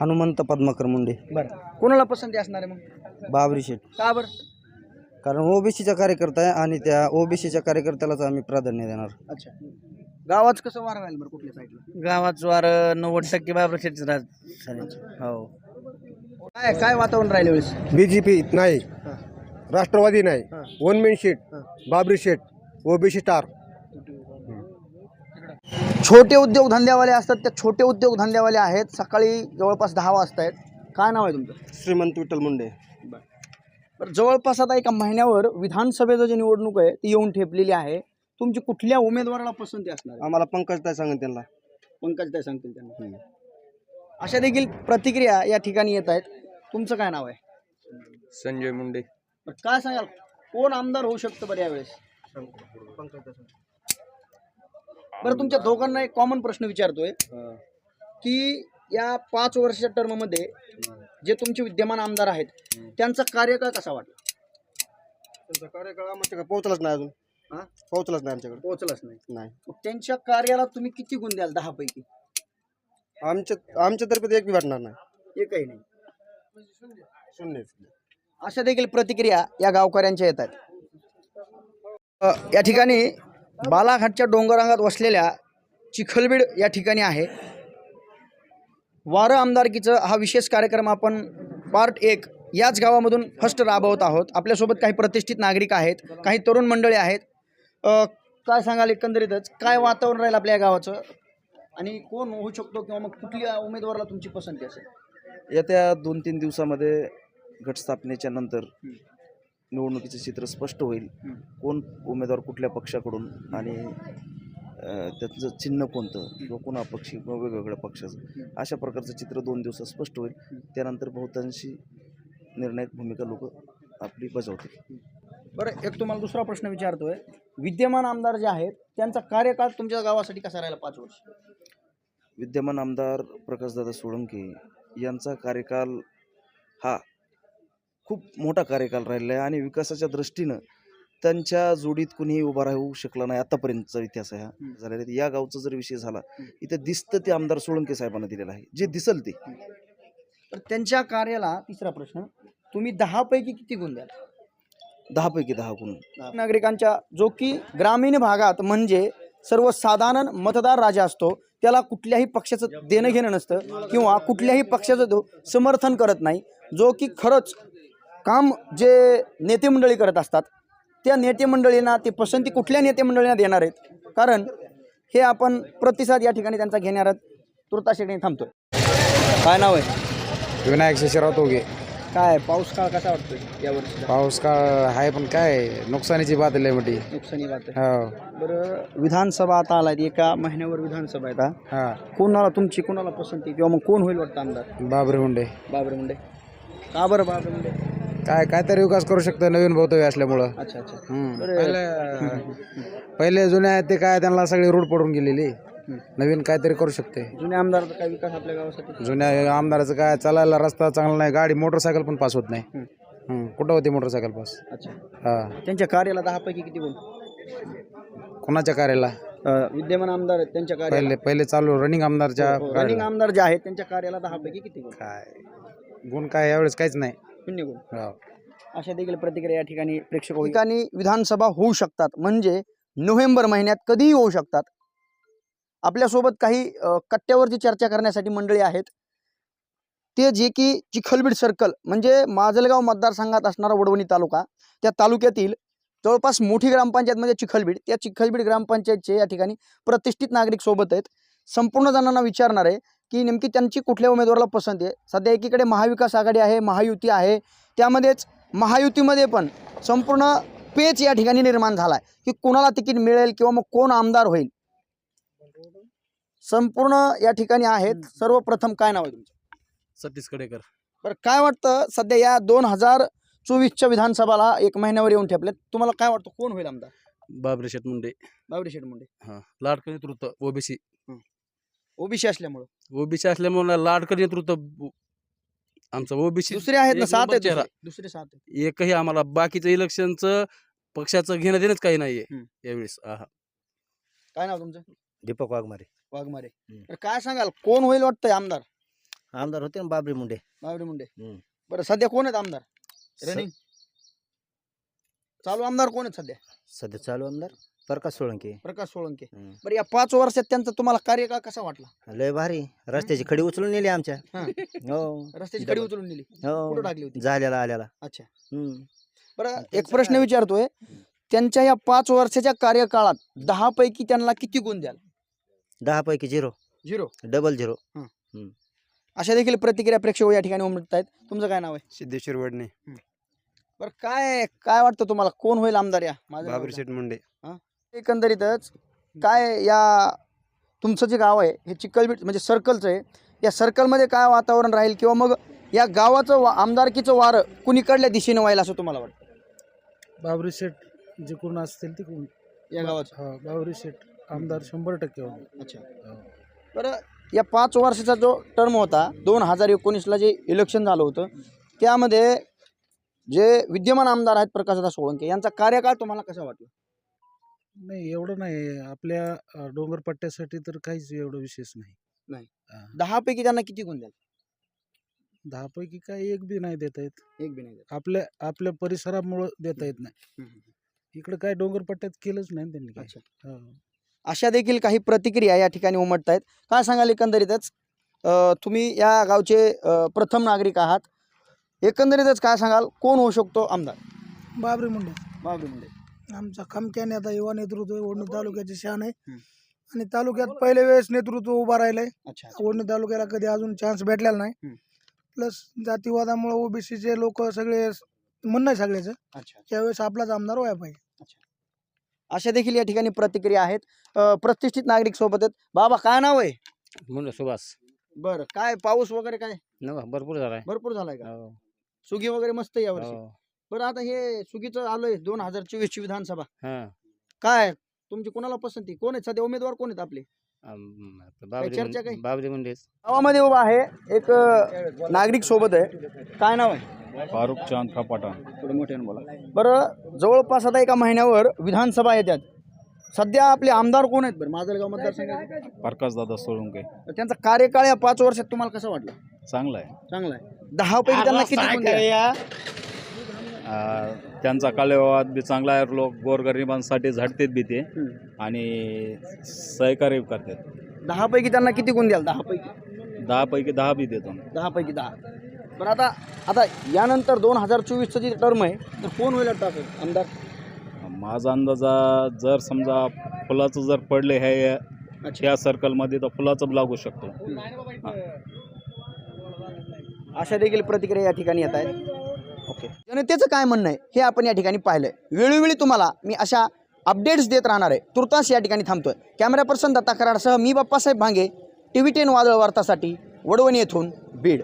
हनुमंत पद्माकर मुंडे. बरं. कोणाला पसंती असणार आहे मग? बाबरी शेठ. का बरं? कारण ओबीसीचा कार्यकर्ता आहे आणि त्या ओबीसीच्या कार्यकर्त्यालाच आम्ही प्राधान्य देणार. अच्छा. गावात कसं वार व्हायला बरं कुठल्या साईडला गावात वार नव्वद टक्के बाबरी शेठ हो. काय काय वातावरण राहिले वेळेस बीजेपी नाही. हां. राष्ट्रवादी नाही. हां. वन मेन शेट हां. बाबरी शेठ. ओबीसी स्टार छोटे उद्योग धंद्यावाले असतात त्या छोटे उद्योग धंद्यावाले आहेत. सकाळी जवळपास दहा वाजता आहेत. काय नाव आहे तुमचं? श्रीमंत विठ्ठल मुंडे. बरं. जवळपास आता एका महिन्यावर विधानसभेचं जी निवडणूक आहे ती येऊन ठेपलेली आहे. तुमची कुठल्या उमेदवाराला पसंती असणार आहे? आम्हाला पंकज ताई सांगेन त्यांना. पंकज काय सांगतील त्यांना. अशा देखील प्रतिक्रिया या ठिकाणी येत आहेत. तुमचं काय नाव आहे? संजय मुंडे. काय सांगाल? कोण आमदार होऊ शकतं बरं यावेळेस? बरं तुमच्या दोघांना एक कॉमन प्रश्न विचारतोय. की या पाच वर्षाच्या टर्ममध्ये जे तुमचे विद्यमान आमदार आहेत त्यांचा कार्यकाळ कसा वाटला? त्यांचा कार्यकाळ आमच्याकडे पोहोचलाच नाही अजून. हा? पोहोचलाच नाही आमच्याकडे. पोहोचलाच नाही. नाही. मग त्यांच्या कार्याला तुम्ही किती गुण द्याल दहा पैकी आमच्या आमच्यातर्फे तर एक बी भेटणार नाही. एकही नाही. शून्य. अशा देखील प्रतिक्रिया या गावकऱ्यांच्या येत आहेत. अ, या ठिकाणी बालाघाटच्या डोंगररांगात वसलेल्या चिखलबीड या ठिकाणी आहे. वारं आमदारकीचं हा विशेष कार्यक्रम आपण पार्ट एक याच गावामधून फर्स्ट राबवत आहोत. आपल्यासोबत काही प्रतिष्ठित नागरिक आहेत काही तरुण मंडळी आहेत. काय सांगाल एकंदरीतच? काय वातावरण राहील आपल्या या गावाचं? आणि कोण होऊ शकतो किंवा मग कुठल्या उमेदवाराला तुमची पसंती असेल? येत्या दोन तीन दिवसामध्ये घटस्थापनेच्या नंतर निवडणुकीचे चित्र स्पष्ट होईल. कोण उमेदवार कुठल्या पक्षाकडून आणि त्याचं चिन्ह कोणतं? किंवा कोणा पक्षी किंवा वेगवेगळ्या पक्षाचं? अशा प्रकारचं चित्र दोन दिवसात स्पष्ट होईल. त्यानंतर बहुतांशी निर्णायक भूमिका लोक आपली बजावतील. बरं एक तुम्हाला दुसरा प्रश्न विचारतोय. विद्यमान आमदार जे आहेत त्यांचा कार्यकाळ तुमच्या गावासाठी कसा राहिला पाच वर्ष? विद्यमान आमदार प्रकाशदादा सोळंके यांचा कार्यकाल हा खूप मोठा कार्यकाल राहिला आहे आणि विकासाच्या दृष्टीनं त्यांच्या जोडीत कुणीही उभा राहू शकला नाही आतापर्यंतचा इतिहास आहे हा. झालेला आहे. या गावचा जर विषय झाला. इथं दिसतं ते आमदार सोळंके साहेबांना दिलेलं आहे. जे दिसल ते. तर त्यांच्या कार्याला तिसरा प्रश्न तुम्ही दहा पैकी किती गुण द्याल? दहापैकी दहा गुण. नागरिकांच्या जो की ग्रामीण भागात म्हणजे सर्वसाधारण मतदार राजा असतो त्याला कुठल्याही पक्षाचं देणं घेणं नसतं किंवा कुठल्याही पक्षाचं तो समर्थन करत नाही. जो की खरंच काम जे नेते मंडळी करत असतात त्या नेते मंडळींना ते पसंती कुठल्या नेते मंडळींना देणार आहेत? कारण हे आपण प्रतिसाद या ठिकाणी त्यांचा घेणार आहोत. तुर्तास ठिकाणी थांबतोय. काय नाव आहे? विनायक शिशिराव तोगे. काय पाऊस काळ कसा वाटतोय यावर्षी पाऊस काळ आहे पण काय नुकसानीची बात लय मोठी. नुकसानी बात आहे. हो. बरं विधानसभा आता आलाय एका महिन्यावर विधानसभा आहे आता हा. कोणाला तुमची कोणाला पसंती? किंवा मग कोण होईल वाटतं आमदार? बाबरी मुंडे. बाबर मुंडे. का बरं बाबर मुंडे? काय काहीतरी विकास करू शकतं नवीन भवितव्य असल्यामुळं. अच्छा अच्छा. हम्म. बरं. पहिले पहिले जुने आहेत ते काय त्यांना सगळी रूढ पडून गेलेली. नवीन काहीतरी करू शकते जुन्या आमदारचा काय विकास आपल्या गावासाठी जुन्या आमदाराचं काय चालायला रस्ता चांगला नाही गाडी मोटरसायकल पण पास होत नाही. हम्म. हम्म. कुठं होती मोटरसायकल पास? अच्छा. हा. त्यांच्या कार्याला दहा पैकी किती गुण? कोणाच्या कार्याला? अं, विद्यमान आमदार आहेत त्यांच्या कार्याला. पहिले पहिले चालू रनिंग आमदारच्या रनिंग कार्याला. आमदार जे आहेत त्यांच्या कार्याला दहा पैकी किती गुण? काय? गुण काय यावेळेस काहीच नाही. हो. अशा देखील प्रतिक्रिया या ठिकाणी प्रेक्षक होईल. ठिकाणी विधानसभा होऊ शकतात म्हणजे नोव्हेंबर महिन्यात कधीही होऊ शकतात आपल्यासोबत काही अ, कट्ट्यावरती चर्चा करण्यासाठी मंडळी आहेत ते जे की चिखलबीड सर्कल म्हणजे माजलगाव मतदारसंघात असणारा वडवणी तालुका त्या तालुक्यातील जवळपास मोठी ग्रामपंचायत म्हणजे चिखलबीड त्या चिखलबीड ग्रामपंचायतचे या ठिकाणी प्रतिष्ठित नागरिक सोबत आहेत संपूर्ण जणांना विचारणार आहे की नेमकी त्यांची कुठल्या उमेदवाराला पसंती आहे? सध्या एकीकडे महाविकास आघाडी आहे महायुती आहे. त्यामध्येच महायुतीमध्ये पण संपूर्ण पेच या ठिकाणी निर्माण झाला आहे की कोणाला तिकीट मिळेल किंवा मग कोण आमदार होईल? संपूर्ण या ठिकाणी आहेत. सर्वप्रथम काय नाव आहे तुमचं? सतीश कडेकर. बरं काय वाटतं सध्या या दोन हजार चोवीसच्या विधानसभाला एक महिन्यावर येऊन ठेपले तुम्हाला काय वाटतं? कोण होईल आमदार? बाबरे शेठ मुंडे. बाबरी शेठ मुंडे. हा लाडकं नेतृत्व ओबीसी. ओबीसी असल्यामुळं. ओबीसी असल्यामुळे लाडकं नेतृत्व आमचं ओबीसी दुसरे आहेत ना सात आहेत चेहरा. दुसरे. दुसरे सात आहेत. एकही आम्हाला बाकीचं इलेक्शनचं पक्षाचं घेणं देणंच काही नाहीये हम्म. यावेळेस. काय नाव तुमचं? दीपक वाघमारे. वाघमारे. हम्म. तर काय सांगाल कोण होईल वाटतंय आमदार? आमदार होते ना बाबरी मुंडे. बावडे मुंडे. हम्म. बरं सध्या कोण आहेत आमदार? रनिंग चालू आमदार कोण आहेत सध्या? सध्या चालू आमदार? प्रकाश सोळंके. प्रकाश सोळंके. हम्म. बरं या पाच वर्षात त्यांचा तुम्हाला कार्यकाळ कसा वाटला? लय भारी. रस्त्याची खडी उचलून नेली आमच्या. हा. हो. रस्त्याची डबल. खडी उचलून नेली. कुठं हो टाकली होती? झालेला आलेला अच्छा. हम्म. बरं त्यांचं एक प्रश्न काय? विचारतोय. त्यांच्या या पाच वर्षाच्या कार्यकाळात दहा पैकी त्यांना किती गुण द्याल? दहा पैकी झिरो. झिरो. Double zero. अशा देखील प्रतिक्रिया प्रेक्षक या ठिकाणी उमटत आहेत. तुमचं काय नाव आहे? सिद्धेश्वर वडणे. बरं काय काय वाटतं तुम्हाला? कोण होईल आमदार या? माझं नाव बाबरी. शेठ मुंडे. एकंदरीतच काय या तुमचं जे गाव आहे हे चिखलबीट म्हणजे सर्कलचं आहे या सर्कलमध्ये काय वातावरण राहील किंवा मग या गावाचं वा आमदारकीचं वारं कुणीकडल्या दिशेने व्हायला असं तुम्हाला वाटतं? बाबरी शेठ जे कोण असतील ते कोण? या गावाचं. हा बाबरी शेठ आमदार शंभर टक्के अच्छा. बरं या पाच वर्षाचा जो टर्म होता दोन हजार एकोणीसला जे इलेक्शन झालं होतं त्यामध्ये जे विद्यमान आमदार आहेत प्रकाशदा सोळंके यांचा कार्यकाळ तुम्हाला कसा वाटला? नाही एवढं नाही. आपल्या अ, डोंगरपट्ट्यासाठी तर काहीच एवढं विशेष नाही. नाही. हा. दहापैकी त्यांना किती गुण द्याल? दहापैकी काही एक बी नाही देता येत. एक बी नाही द्याल. आपल्या आपल्या परिसरामुळं देता येत नाही. इकडे काय डोंगरपट्ट्यात केलंच नाही ना त्यांनी काय अच्छा. हो. अशा देखील काही प्रतिक्रिया या ठिकाणी उमटत आहेत काय सांगाल एकंदरीतच? अ, तुम्ही या गावचे अ, प्रथम नागरिक आहात. एकंदरीतच काय सांगाल? कोण होऊ शकतो आमदार? बाबरी मुंडे. बाबरी मुंडे. आमचा खमक्याने आता युवा नेतृत्व आहे ओढणी तालुक्याची शान आहे. आणि तालुक्यात पहिले वेळेस नेतृत्व उभा राहिलंय. अच्छा ओढणी तालुक्याला कधी अजून चान्स भेटलेला नाही. हम्म. प्लस जातीवादामुळे ओबीसीचे लोक सगळे म्हणणं आहे सगळ्याचं. अच्छा त्यावेळेस आपलाच आमदार व्हायला पाहिजे. अशा देखील या ठिकाणी प्रतिक्रिया आहेत. अ, प्रतिष्ठित नागरिक सोबत आहेत. बाबा काय नाव आहे? म्हणलं सुभाष. बरं काय पाऊस वगैरे काय? नका भरपूर झालाय. भरपूर झालाय का? हो, सुगी वगैरे मस्त आहे यावर्षी हो. बरं आता हे सुगीचं आलंय दोन हजार चोवीस ची विधानसभा. हा. काय? तुमची कोणाला पसंती? कोण आहेत? सध्या उमेदवार कोण आहेत आपले? आम- आपलं बाबरी चर्चा मुं- काही? बाबरी मुंडेच गावामध्ये उभा आहे एक अ, नागरिक सोबत आहे. काय नाव आहे? फारुख चांद का पठाण थोडं मोठ्याने बोला. बरं जवळपास आता एका महिन्यावर विधानसभा येतात सध्या आपले आमदार कोण आहेत बरं? माजलगाव मतदारसंघाचे. प्रकाश दादा सोळुंके. तर त्यांचा कार्यकाळ या पाच वर्षात तुम्हाला कसा वाटला? चांगला आहे. चांगला आहे. दहा पैकी त्यांना किती गुण? त्यांचा कालवाद बी चांगला आहे लोक गोरगरिबांसाठी झटतेत बी ते. आणि सहकार्य करतात. दहा पैकी त्यांना किती गुण द्याल? दहा पैकी. दहा पैकी दहा बी देतो. दहा पैकी दहा. बरं आता आता यानंतर दोन हजार चोवीसचं जी टर्म आहे तर कोण होईल वाटतं असं आमदार? माझा अंदाजा जर समजा फुलाचं जर पडले ह्या ह्या सर्कलमध्ये तर फुलाचं लागू शकतो. अशा देखील प्रतिक्रिया या ठिकाणी येत आहेत. ओके. जनतेचं काय म्हणणं आहे हे आपण या ठिकाणी पाहिलंय. वेळोवेळी तुम्हाला मी अशा अपडेट्स देत राहणार आहे. तुर्तास या ठिकाणी थांबतोय. कॅमेरा पर्सन दत्ता कराडसह मी Bappasaheb Bhange T V ten वादळ वार्तासाठी वडवणी येथून बीड.